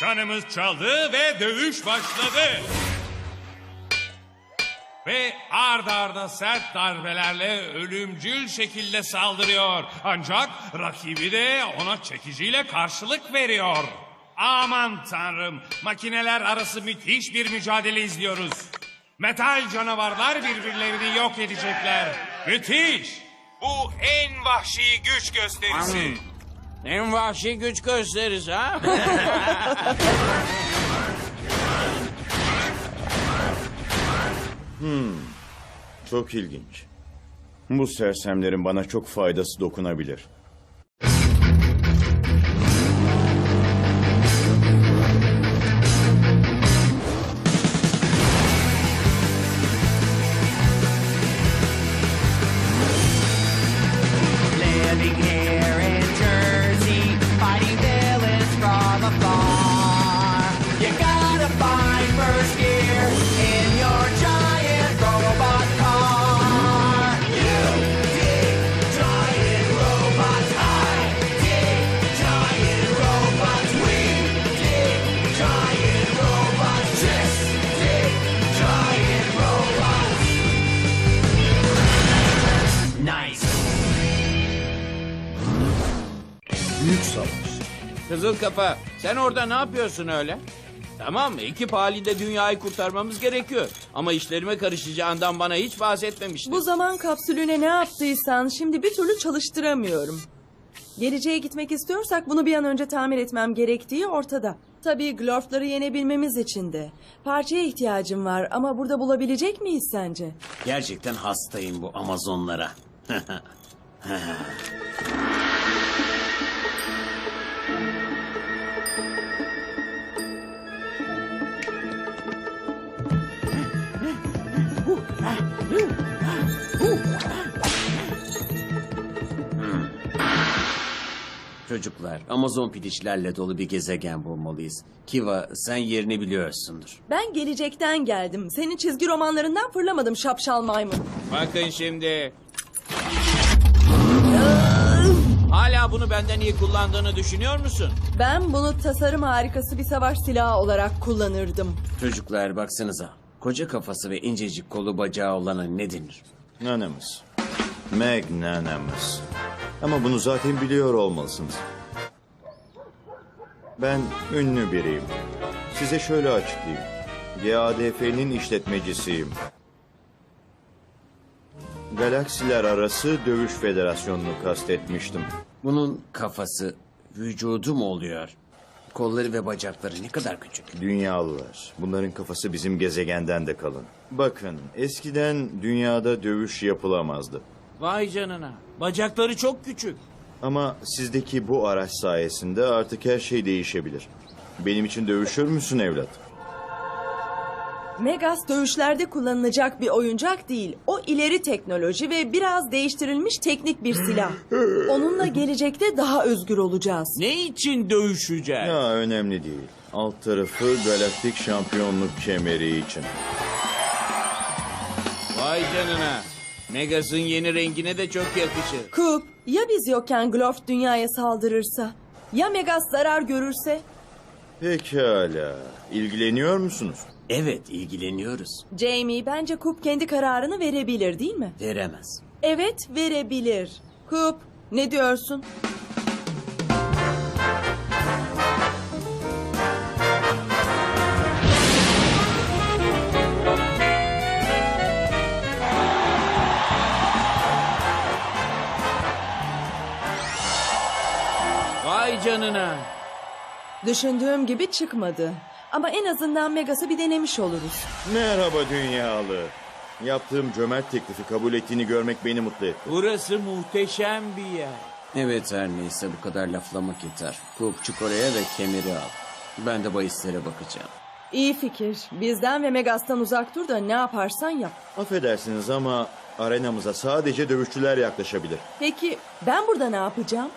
Canımız çaldı ve dövüş başladı. Ve ard arda sert darbelerle ölümcül şekilde saldırıyor. Ancak rakibi de ona çekiciyle karşılık veriyor. Aman tanrım, makineler arası müthiş bir mücadele izliyoruz. Metal canavarlar birbirlerini yok edecekler. Müthiş! Bu en vahşi güç gösterisi. En vahşi güç gösteririz ha. Çok ilginç. Bu sersemlerin bana çok faydası dokunabilir. Büyük savaş. Kızıl kafa sen orada ne yapıyorsun öyle? Tamam ekip halinde dünyayı kurtarmamız gerekiyor. Ama işlerime karışacağından bana hiç bahsetmemiştin. Bu zaman kapsülüne ne yaptıysan şimdi bir türlü çalıştıramıyorum. Geleceğe gitmek istiyorsak bunu bir an önce tamir etmem gerektiği ortada. Tabii glorfları yenebilmemiz için de. Parçaya ihtiyacım var ama burada bulabilecek miyiz sence? Gerçekten hastayım bu Amazonlara. Çocuklar, Amazon piliçlerle dolu bir gezegen bulmalıyız. Kiva, sen yerini biliyorsundur. Ben gelecekten geldim. Senin çizgi romanlarından fırlamadım şapşal maymun. Bakın şimdi. Hala bunu benden iyi kullandığını düşünüyor musun? Ben bunu tasarım harikası bir savaş silahı olarak kullanırdım. Çocuklar baksanıza. Koca kafası ve incecik kolu bacağı olana ne denir? Nanamız. Meg. Ama bunu zaten biliyor olmalısınız. Ben ünlü biriyim. Size şöyle açıklayayım. GADF'nin işletmecisiyim. Galaksiler Arası Dövüş Federasyonu'nu kastetmiştim. Bunun kafası vücudu mu oluyor? Kolları ve bacakları ne kadar küçük. Dünyalılar. Bunların kafası bizim gezegenden de kalın. Bakın, eskiden dünyada dövüş yapılamazdı. Vay canına. Bacakları çok küçük. Ama sizdeki bu araç sayesinde artık her şey değişebilir. Benim için dövüşür müsün evlat? Megas dövüşlerde kullanılacak bir oyuncak değil. O ileri teknoloji ve biraz değiştirilmiş teknik bir silah. Onunla gelecekte daha özgür olacağız. Ne için dövüşeceğiz? Ya önemli değil. Alt tarafı galaktik şampiyonluk kemeri için. Vay canına. Megas'ın yeni rengine de çok yakışır. Coop, ya biz yokken Glorf dünyaya saldırırsa? Ya Megas zarar görürse? Pekala. İlgileniyor musunuz? Evet ilgileniyoruz. Jamie, bence Coop kendi kararını verebilir değil mi? Veremez. Evet, verebilir. Coop, ne diyorsun? Vay canına. Düşündüğüm gibi çıkmadı. Ama en azından Megas'ı bir denemiş oluruz. Merhaba dünyalı. Yaptığım cömert teklifi kabul ettiğini görmek beni mutlu etti. Burası muhteşem bir yer. Evet her neyse bu kadar laflamak yeter. Kup çık oraya ve kemeri al. Ben de bahislere bakacağım. İyi fikir. Bizden ve Megas'tan uzak dur da ne yaparsan yap. Affedersiniz ama arenamıza sadece dövüşçüler yaklaşabilir. Peki ben burada ne yapacağım?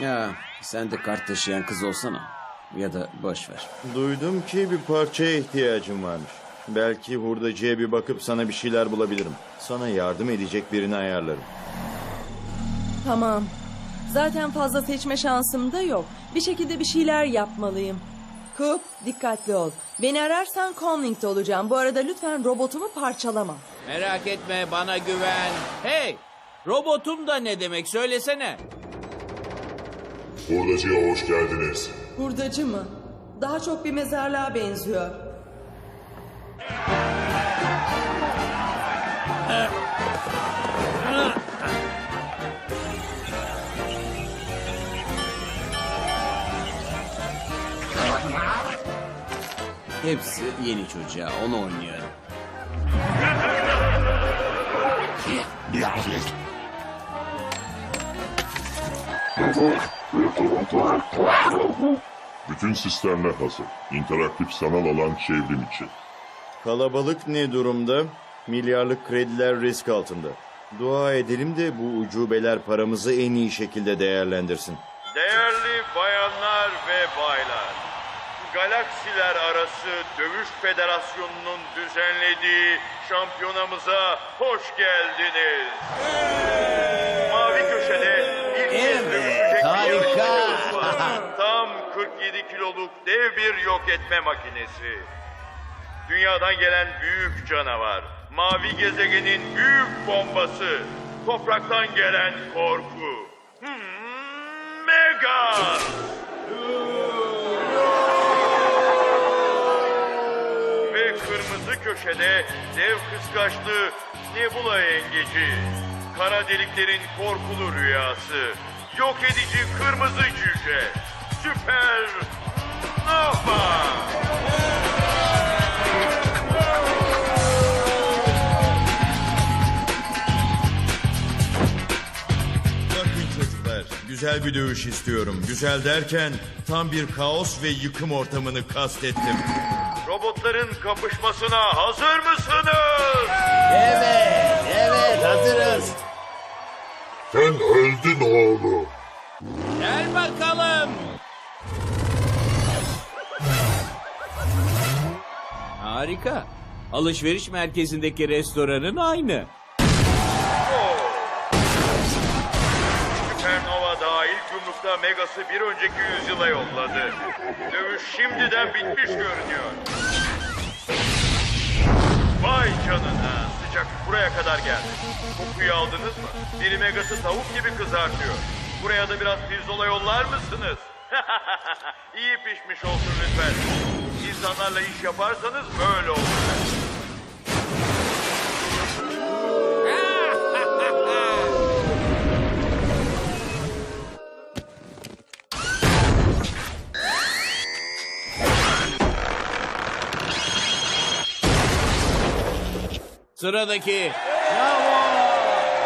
Ya sen de kart taşıyan kız olsana. Ya da boş ver. Duydum ki bir parçaya ihtiyacım varmış. Belki hurdacıya bir bakıp sana bir şeyler bulabilirim. Sana yardım edecek birini ayarlarım. Tamam. Zaten fazla seçme şansım da yok. Bir şekilde bir şeyler yapmalıyım. Coop, dikkatli ol. Beni ararsan Comlink'te olacağım. Bu arada lütfen robotumu parçalama. Merak etme bana güven. Hey robotum da ne demek söylesene. Hurdacıya hoş geldiniz. Hurdacı mı? Daha çok bir mezarlığa benziyor. Hepsi yeni çocuğa, onu oynuyor. Bütün sistemler hazır. İnteraktif sanal alan çevrim için. Kalabalık ne durumda? Milyarlık krediler risk altında. Dua edelim de bu ucubeler paramızı en iyi şekilde değerlendirsin. Değerli bayanlar ve baylar, Galaksiler Arası Dövüş Federasyonu'nun düzenlediği şampiyonamıza hoş geldiniz. Kez var. Tam 47 kiloluk dev bir yok etme makinesi. Dünyadan gelen büyük canavar. Mavi gezegenin büyük bombası. Topraktan gelen korku. Hmm, Mega! Ve kırmızı köşede dev kıskaçlı Nebula yengeci. Kara deliklerin korkulu rüyası. Yok edici kırmızı cüce. Süper Nova! Bakın çocuklar, güzel bir dövüş istiyorum. Güzel derken tam bir kaos ve yıkım ortamını kastettim. Robotların kapışmasına hazır mısınız? Evet, evet hazırız. Sen öldün oğlum. Gel bakalım. Harika. Alışveriş merkezindeki restoranın aynı. Süpernova daha ilk yumrukta Megas'ı bir önceki yüzyıla yolladı. Dövüş şimdiden bitmiş görünüyor. Vay canına, sıcak buraya kadar geldi. Kokuyu aldınız mı? Biri Megas'ı tavuk gibi kızartıyor. Buraya da biraz pirzola yollar mısınız? İyi pişmiş olsun lütfen. İnsanlarla iş yaparsanız böyle olur. Sıradaki.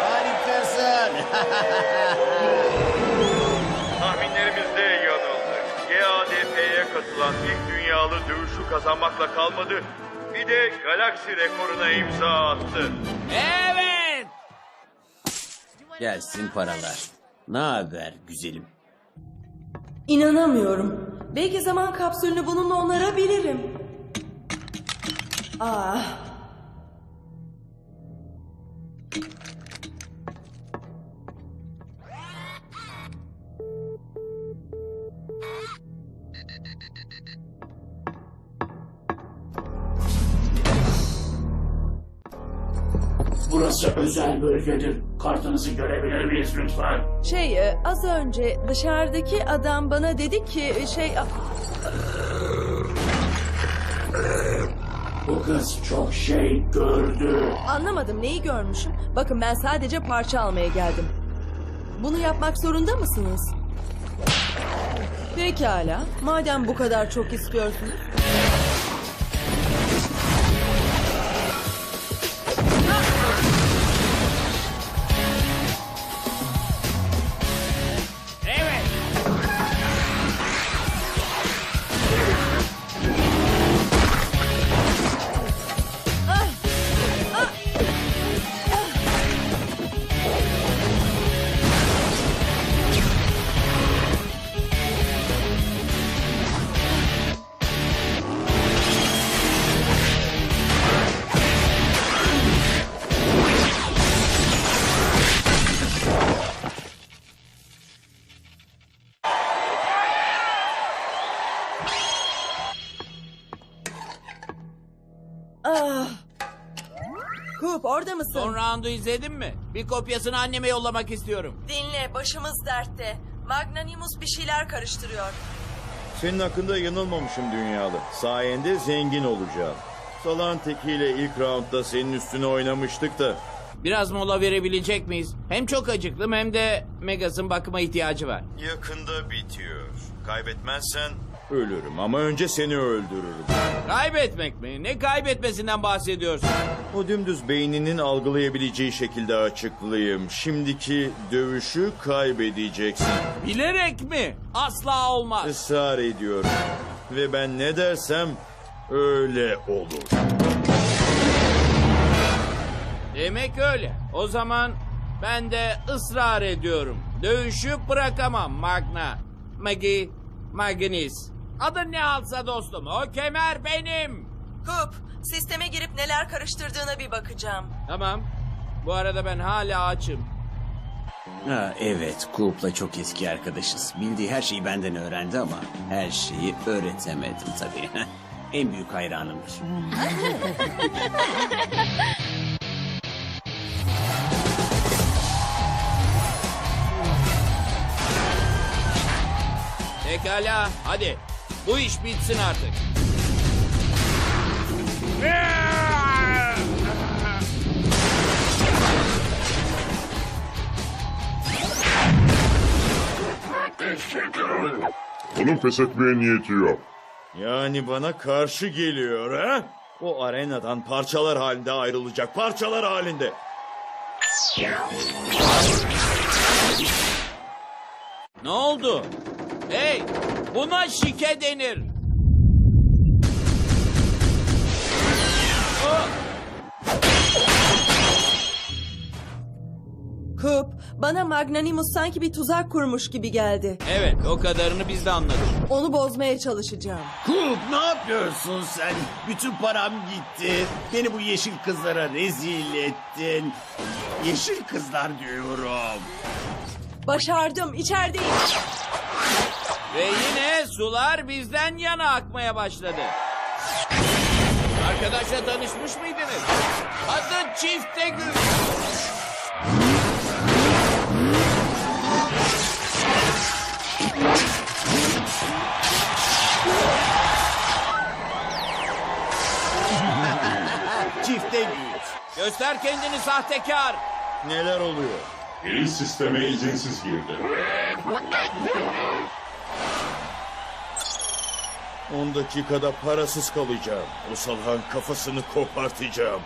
Harikasın. Tahminlerimizde yanıldık. GADP'ye katılan ilk dünyalı dövüşü kazanmakla kalmadı. Bir de galaksi rekoruna imza attı. Evet. Gelsin paralar. Ne haber güzelim? İnanamıyorum. Belki zaman kapsülünü bununla onarabilirim. Ah, Burası özel bölgedir. Kartınızı görebilir miyiz lütfen? şey e, az önce dışarıdaki adam bana dedi ki e, şey... a- Bu kız çok şey gördü. Anlamadım neyi görmüşüm. Bakın ben sadece parça almaya geldim. Bunu yapmak zorunda mısınız? Pekala. Madem bu kadar çok istiyorsunuz. Kup orada mısın? Son roundu izledin mi? Bir kopyasını anneme yollamak istiyorum. Dinle başımız dertte. Magnanimus bir şeyler karıştırıyor. Senin hakkında yanılmamışım dünyalı. Sayende zengin olacağım. Salağın tekiyle ilk roundda senin üstüne oynamıştık da. Biraz mola verebilecek miyiz? Hem çok acıklım hem de Megas'ın bakıma ihtiyacı var. Yakında bitiyor. Kaybetmezsen ölürüm ama önce seni öldürürüm. Kaybetmek mi? Ne kaybetmesinden bahsediyorsun? O dümdüz beyninin algılayabileceği şekilde açıklayayım. Şimdiki dövüşü kaybedeceksin. Bilerek mi? Asla olmaz. Israr ediyorum. Ve ben ne dersem öyle olur. Demek öyle. O zaman ben de ısrar ediyorum. Dövüşü bırakamam Magna. Magi, Magnis. Adı ne alsa dostum. O kemer benim. Kup sisteme girip neler karıştırdığına bir bakacağım. Tamam. Bu arada ben hala açım. Ha, evet, Coop'la çok eski arkadaşız. Bildiği her şeyi benden öğrendi ama her şeyi öğretemedim tabii. en büyük hayranımdır. Pekala hadi. Bu iş bitsin artık. Onun pes etmeye niyeti yok. Yani bana karşı geliyor ha? O arenadan parçalar halinde ayrılacak. Parçalar halinde. Ne oldu? Hey, buna şike denir. Kup bana Magnanimus sanki bir tuzak kurmuş gibi geldi. Evet, o kadarını biz de anladık. Onu bozmaya çalışacağım. Coop ne yapıyorsun sen? Bütün param gitti. Beni bu yeşil kızlara rezil ettin. Yeşil kızlar diyorum. Başardım içerideyim. Ve yine sular bizden yana akmaya başladı. Arkadaşla tanışmış mıydınız? Adı Çifte Gül. Çifte güç. Göster kendini sahtekar. Neler oluyor? Biri sisteme izinsiz girdi. 10 dakikada parasız kalacağım. O salağın kafasını kopartacağım.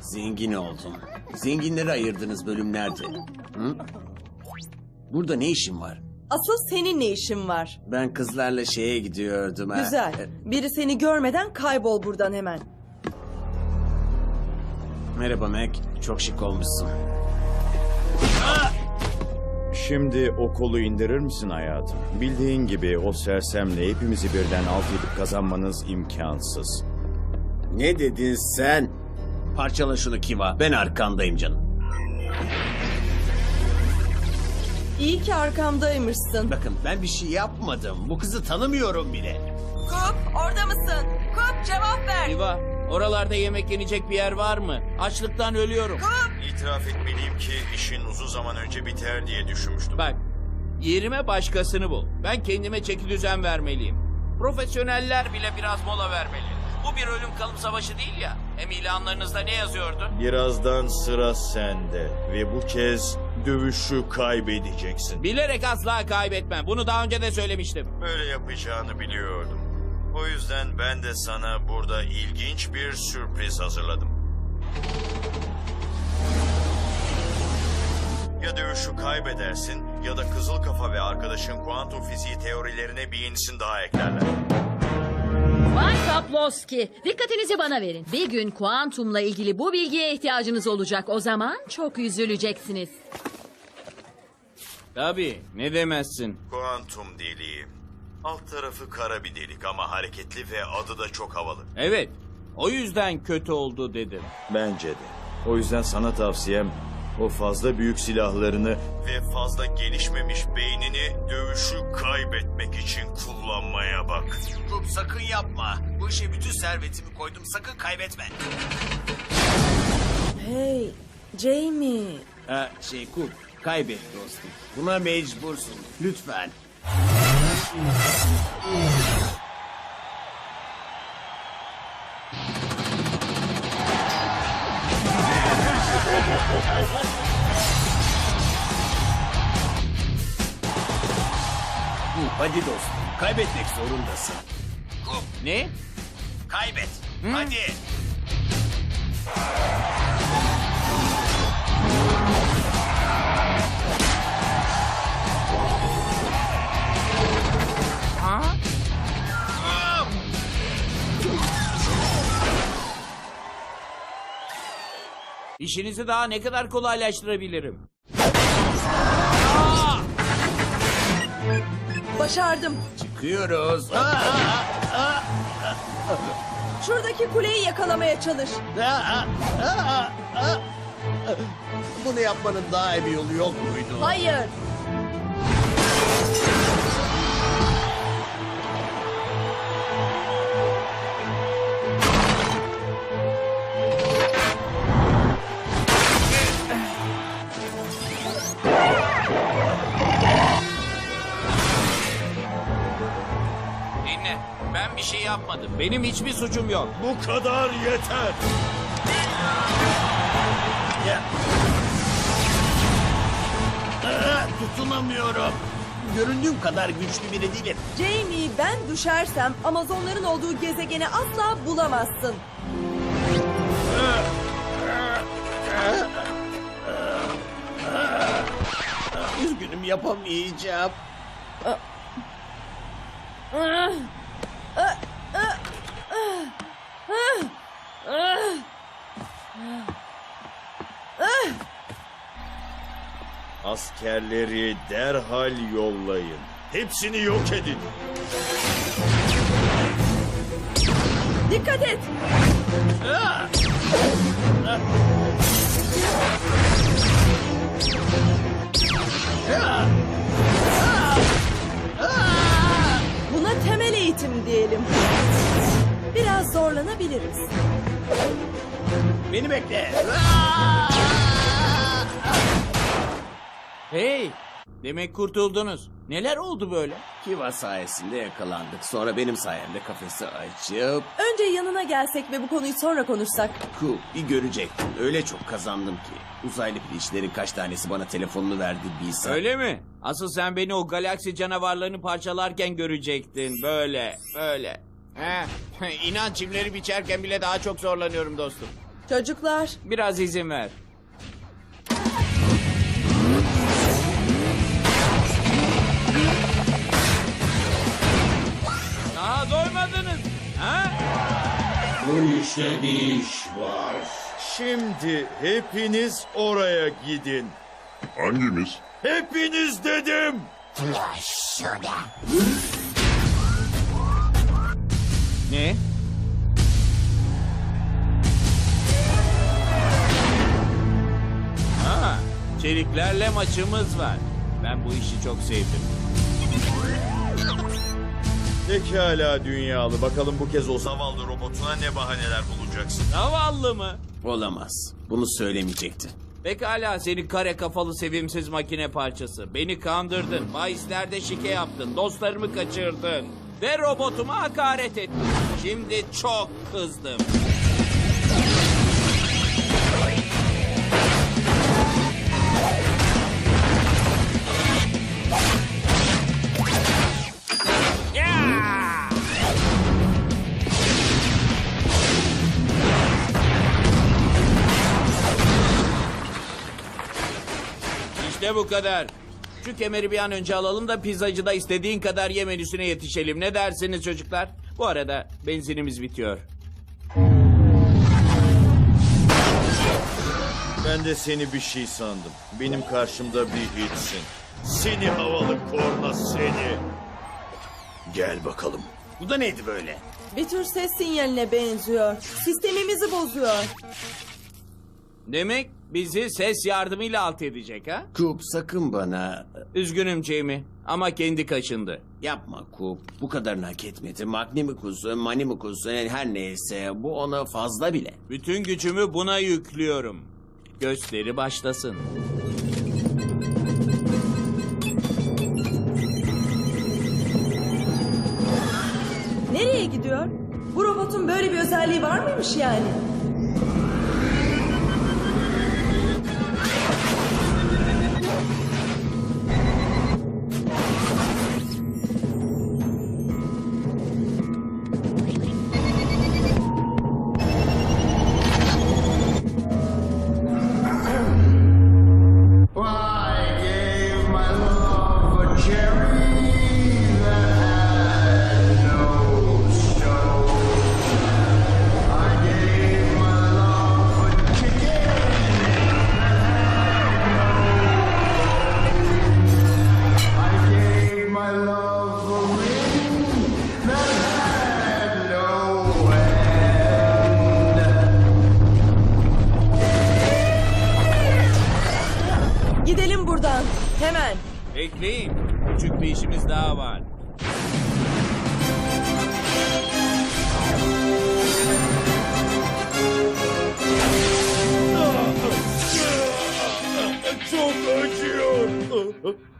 Zengin oldum. Zenginleri ayırdığınız bölümlerde. Hı? Burada ne işin var? Asıl senin ne işin var? Ben kızlarla şeye gidiyordum. ha. Güzel. E, Biri seni görmeden kaybol buradan hemen. Merhaba Mac. Çok şık olmuşsun. Şimdi o kolu indirir misin hayatım? Bildiğin gibi o sersemle hepimizi birden alt edip kazanmanız imkansız. Ne dedin sen? Parçala şunu Kiva. Ben arkandayım canım. İyi ki arkamdaymışsın. Bakın ben bir şey yapmadım. Bu kızı tanımıyorum bile. Kup orada mısın? Kup cevap ver. Diva, oralarda yemek yenecek bir yer var mı? Açlıktan ölüyorum. İtiraf etmeliyim ki işin uzun zaman önce biter diye düşünmüştüm. Bak, yerime başkasını bul. Ben kendime çeki düzen vermeliyim. Profesyoneller bile biraz mola vermeli. Bu bir ölüm kalım savaşı değil ya. Hem ilanlarınızda ne yazıyordu? Birazdan sıra sende ve bu kez dövüşü kaybedeceksin. Bilerek asla kaybetmem. Bunu daha önce de söylemiştim. Böyle yapacağını biliyordum. O yüzden ben de sana burada ilginç bir sürpriz hazırladım. Ya dövüşü kaybedersin ya da Kızıl Kafa ve arkadaşın kuantum fiziği teorilerine bir yenisini daha eklerler. Bay Kaplowski, dikkatinizi bana verin. Bir gün kuantumla ilgili bu bilgiye ihtiyacınız olacak. O zaman çok üzüleceksiniz. Tabii, ne demezsin. Kuantum deliği. Alt tarafı kara bir delik ama hareketli ve adı da çok havalı. Evet, o yüzden kötü oldu dedim. Bence de. O yüzden sana tavsiyem o fazla büyük silahlarını ve fazla gelişmemiş beynini dövüşü kaybetmek için kullanmaya bak. Coop sakın yapma. Bu işe bütün servetimi koydum. Sakın kaybetme. Hey, Jamie. Ha, şey Kup, kaybet dostum. Buna mecbursun. Lütfen. Hadi dostum. Kaybetmek zorundasın. Ne? kaybet. Hadi. İşinizi daha ne kadar kolaylaştırabilirim? Başardım. Çıkıyoruz. Aa, aa, Şuradaki kuleyi yakalamaya çalış. aa, aa, aa, aa. Bunu yapmanın daha iyi bir yolu yok muydu? Hayır. Benim hiçbir suçum yok. Bu kadar yeter. Aa, tutunamıyorum. Göründüğüm kadar güçlü biri değilim. Jamie ben düşersem Amazonların olduğu gezegeni asla bulamazsın. Üzgünüm yapamayacağım. Askerleri derhal yollayın. Hepsini yok edin. Dikkat et. Buna temel eğitim diyelim. Biraz zorlanabiliriz. Beni bekle. Hey! Demek kurtuldunuz. Neler oldu böyle? Kiva sayesinde yakalandık. Sonra benim sayemde kafesi açıp... Önce yanına gelsek ve bu konuyu sonra konuşsak. Cool, bir görecektin. Öyle çok kazandım ki. Uzaylı pirinçlerin kaç tanesi bana telefonunu verdi bilsen. Öyle mi? Asıl sen beni o galaksi canavarlarını parçalarken görecektin. Böyle, böyle. He, inan çimleri biçerken bile daha çok zorlanıyorum dostum. Çocuklar, Biraz izin ver. Daha doymadınız. Ha? Bu işte bir iş var. Şimdi hepiniz oraya gidin. Hangimiz? Hepiniz dedim. Ne? Ha, çeliklerle maçımız var. Ben bu işi çok sevdim. Pekala dünyalı. Bakalım bu kez o zavallı robotuna ne bahaneler bulacaksın. Zavallı mı? Olamaz. Bunu söylemeyecektin. Pekala seni kare kafalı sevimsiz makine parçası. Beni kandırdın, bahislerde şike yaptın, dostlarımı kaçırdın. Ve robotuma hakaret ettin. Şimdi çok kızdım. İşte bu kadar. Şu kemeri bir an önce alalım da pizzacıda istediğin kadar ye menüsüne yetişelim. Ne dersiniz çocuklar? Bu arada benzinimiz bitiyor. Ben de seni bir şey sandım. Benim karşımda bir hiçsin. Seni havalı korna seni. Gel bakalım. Bu da neydi böyle? bir tür ses sinyaline benziyor. Sistemimizi bozuyor. Demek bizi ses yardımıyla alt edecek ha? Kup sakın bana... Üzgünüm Jamie ama kendi kaşındı. Yapma Kup. Bu kadarını hak etmedi. Magnimikus, Manimukus yani her neyse bu ona fazla bile. Bütün gücümü buna yüklüyorum. Gösteri başlasın. Nereye gidiyor? Bu robotun böyle bir özelliği var mıymış yani?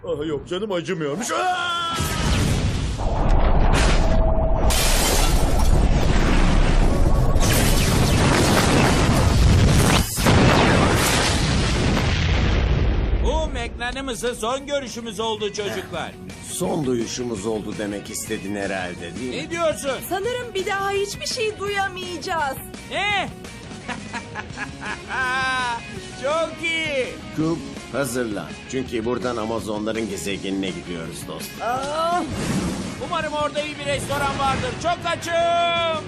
Ah, yok canım acımıyormuş. Ah! Bu McLaren'ımızın son görüşümüz oldu çocuklar. Son duyuşumuz oldu demek istedin herhalde değil mi? Ne diyorsun? Sanırım bir daha hiçbir şey duyamayacağız. Ne? Çok iyi. Coop hazırlan. Çünkü buradan Amazonların gezegenine gidiyoruz dostum. Umarım orada iyi bir restoran vardır. Çok açım.